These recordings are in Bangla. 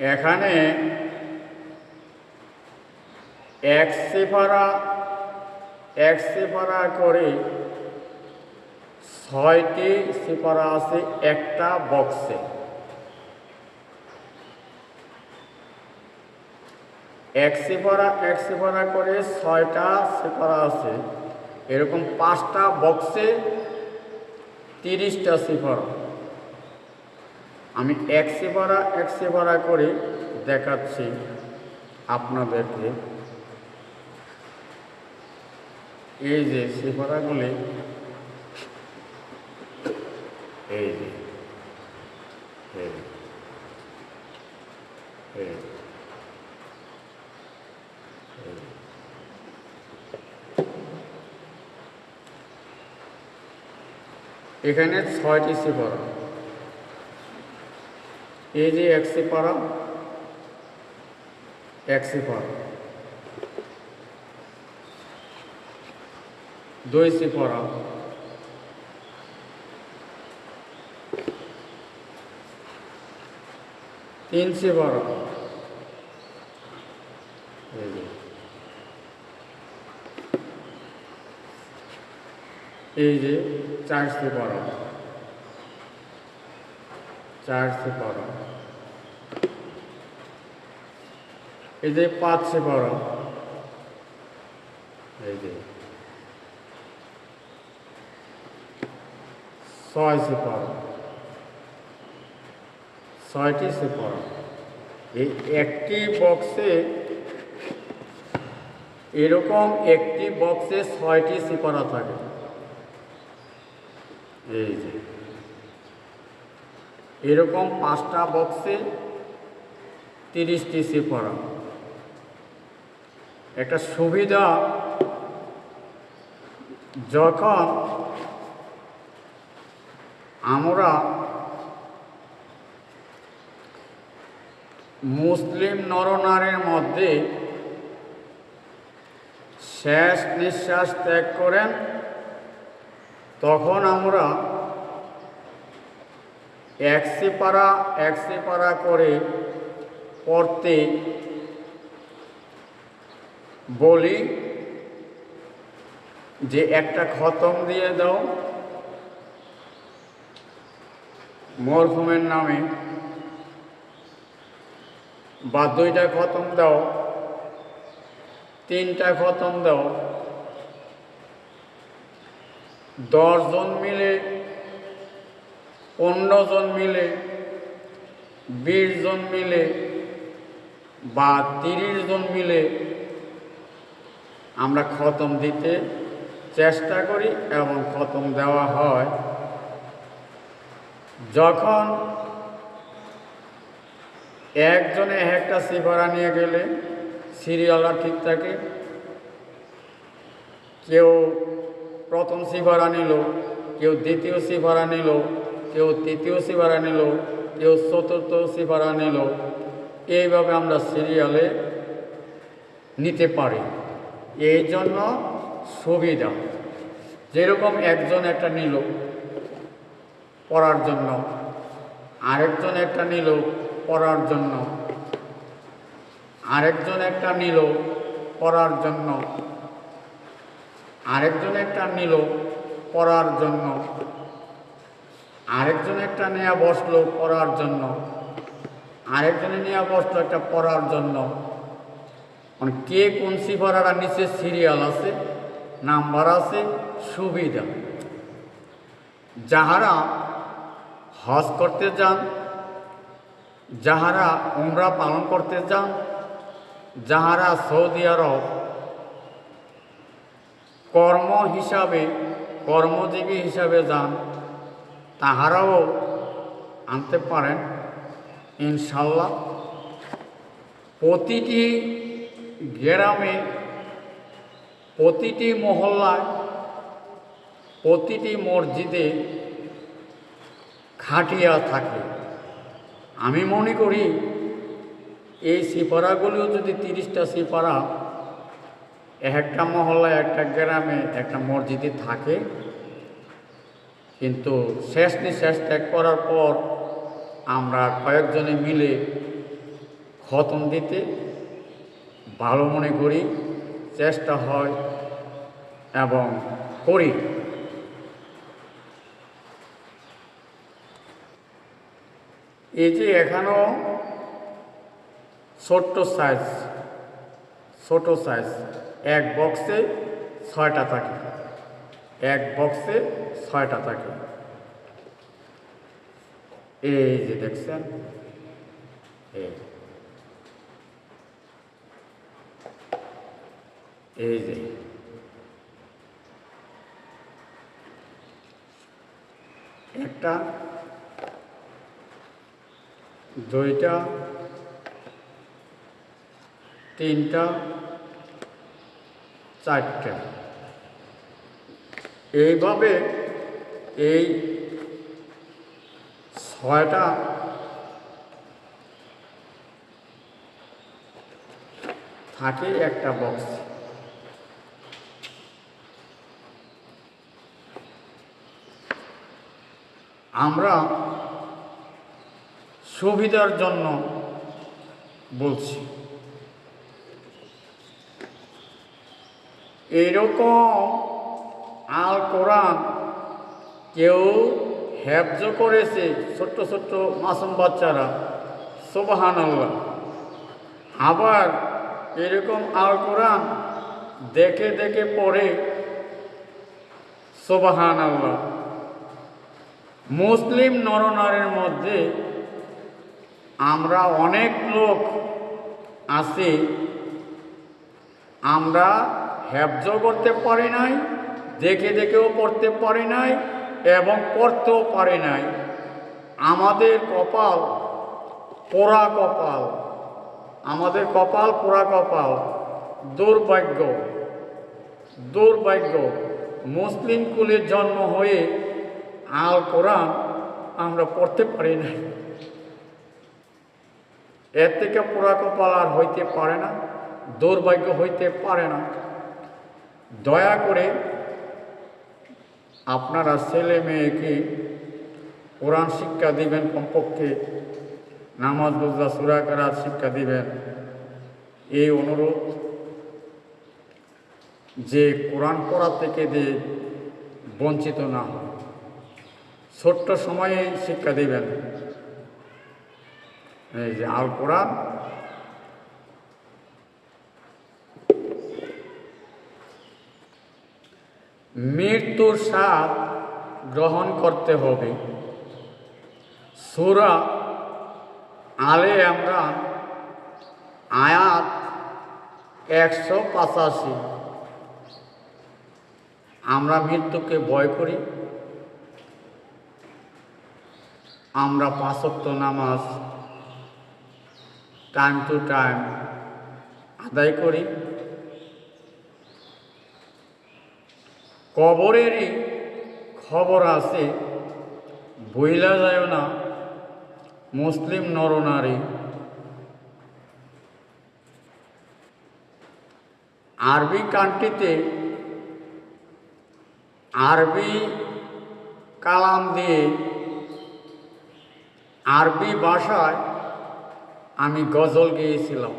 এখানে এক সেপারা এক সেপারা করে ছয়টি সেপারা আছে একটা বক্সে এক সেপারা এক সেপারা করে ছয়টা সেপারা আছে। এরকম পাঁচটা বক্সে তিরিশটা সেপারা আমি এক সেপারা এক ভাড়া করে দেখাচ্ছি আপনাদেরকে এই যে এই যে, এই এই। এখানে ছয়টি সেপারা এই যে এক সেপারা এক সেপারা দুই সেপারা তিন সেপারা এই যে। এই যে, চার সেপারা চার সেপারা এই যে পাঁচ সেপারা এই যে ছয় সেপারা ছয়টি সেপারা এই একটি বক্সে এরকম একটি বক্সে ছয়টি সেপারা থাকে। এই যে এরকম পাঁচটা বক্সে তিরিশটি সেপারা একটা সুবিধা যখন আমরা মুসলিম নরনারীর মধ্যে শেষ নিঃশ্বাস ত্যাগ করেন, তখন আমরা একশে পারা একশে পারা করে পড়তে বলি যে একটা খতম দিয়ে দাও। মরহুমের নামে বা দুইটা খতম দাও, তিনটা খতম দাও। দশজন মিলে পনেরো জন মিলে, বিশ জন মিলে বা তিরিশ জন মিলে আমরা খতম দিতে চেষ্টা করি এবং খতম দেওয়া হয়। যখন একজনে একটা সিফারা নিয়ে গেলে, সিরিয়ালরা ঠিক থাকে। কেউ প্রথম সিফারা নিল, কেউ দ্বিতীয় সিফারা নিল কেউ তৃতীয় সিফারা নিল, কেউ চতুর্থ সিফারা নিল। এইভাবে আমরা সিরিয়ালে নিতে পারি। এই জন্য সুবিধা। যেরকম একজন একটা নিল পড়ার জন্য, আরেকজন একটা নিল পড়ার জন্য, আরেকজন একটা নিল পড়ার জন্য, আরেকজন একটা নিল পড়ার জন্য। আরেকজন একটা নেওয়া বসল পড়ার জন্য। আরেকজনে নিয়ে বসল একটা পড়ার জন্য। মানে কে কোন সিফারার নিচে সিরিয়াল আছে নাম্বার আছে, সুবিধা। যাহারা হজ করতে যান, যাহারা উমরা পালন করতে যান, যাহারা সৌদি আরব কর্ম হিসাবে, কর্মজীবী হিসাবে যান তাহারাও আনতে পারেন, ইনশাল্লাহ। প্রতিটি গ্রামে, প্রতিটি মহল্লায়, প্রতিটি মসজিদে খাটিয়া থাকে। আমি মনে করি, এই সিপারাগুলিও যদি তিরিশটা সিপারা, একটা মহল্লায়, একটা গ্রামে, একটা মসজিদে থাকে কিন্তু শেষ নিঃশ্বাস ত্যাগ করার পর আমরা কয়েকজনে মিলে খতম দিতে ভালো মনে করি, চেষ্টা হয় এবং করি। এই যে এখানেও ছোট্ট সাইজ ছোট সাইজ এক বক্সে ছয়টা থাকে। এক বক্সে ছয়টা থাকে। এই যে দেখছেন এই। এই যে। একটা দুইটা তিনটা চারটা। এইভাবে এই ছয়টা থাকে একটা বক্স আমরা সুবিধার জন্য বলছি। এরকম আল কোরআন কেউ হেফজ করেছে ছোট্ট ছোট্ট মাসুম বাচ্চারা সোবাহান আল্লাহ আবার এরকম আল কোরআন দেখে দেখে পড়ে সোবাহান আল্লাহ মুসলিম নরনারের মধ্যে আমরা অনেক লোক আছি, আমরা হ্যাবজ করতে পারি নাই দেখে দেখেও পড়তে পারি নাই এবং পড়তেও পারে নাই। আমাদের কপাল পোড়া কপাল। আমাদের কপাল পোড়া কপাল। দুর্ভাগ্য। দুর্ভাগ্য। মুসলিম কুলের জন্ম হয়ে আল কোরআন আমরা পড়তে পারি নাই। এর থেকে পোড়া কপাল আর হইতে পারে না, দুর্ভাগ্য হইতে পারে না। দয়া করে আপনারা ছেলে মেয়েকে কোরআন শিক্ষা দিবেন কমপক্ষে? নামাজ বুজা সুরা করার শিক্ষা দিবেন? এই অনুরোধ যে কোরআন পড়া থেকে যে বঞ্চিত না হয় ছোট্ট সময়ে শিক্ষা দিবেন। এই যে আল কোরআন মৃত্যুর স্বাদ গ্রহণ করতে হবে। সুরা আলে আমরা আয়াত একশো পঁচাশি। আমরা মৃত্যুকে ভয় করি। আমরা পাঁচক্ত নামাজ টাইম টু টাইম আদায় করি। কবরেরই খবর আছে, বইলা যায় না, মুসলিম নরনারী। আরবি কান্ট্রিতে আরবি কালাম দিয়ে আরবি ভাষায় আমি গজল গেয়েছিলাম।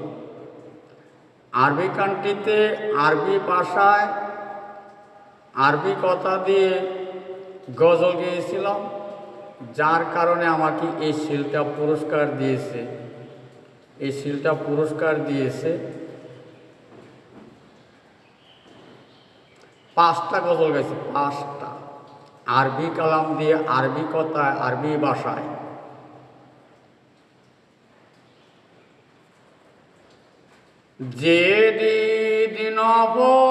আরবি কান্ট্রিতে আরবি ভাষায় আরবি কথা দিয়ে গজল গেয়েছিলাম, যার কারণে আমাকে এই শিলটা পুরস্কার দিয়েছে। এই শিলটা পুরস্কার দিয়েছে। পাঁচটা গজল গেছে, পাঁচটা। আরবি কালাম দিয়ে আরবি কথায়, আরবি ভাষায়। যে দিন অপর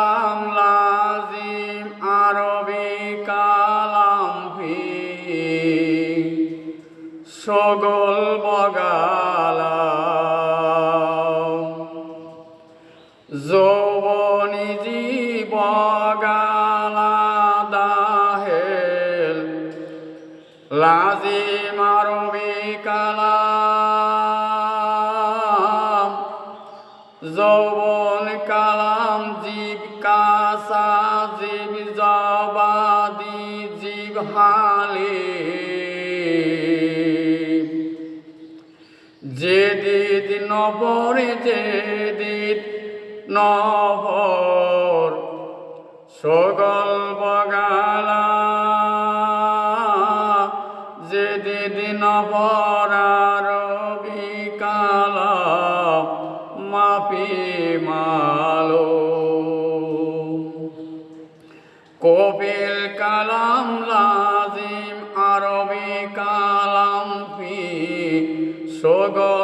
যৌবনী জীবগালা লাজিম আরবি কালাম যৌবন কালাম জীব কাসা জীব জবাদি, জীব হালি। যে দিদ নবরে যে নভর সগল বগালা যে দিদিন বরার বিকালা মাপি মালো। কপিল কালাম লাজিম আরবি কালাম ফি সগল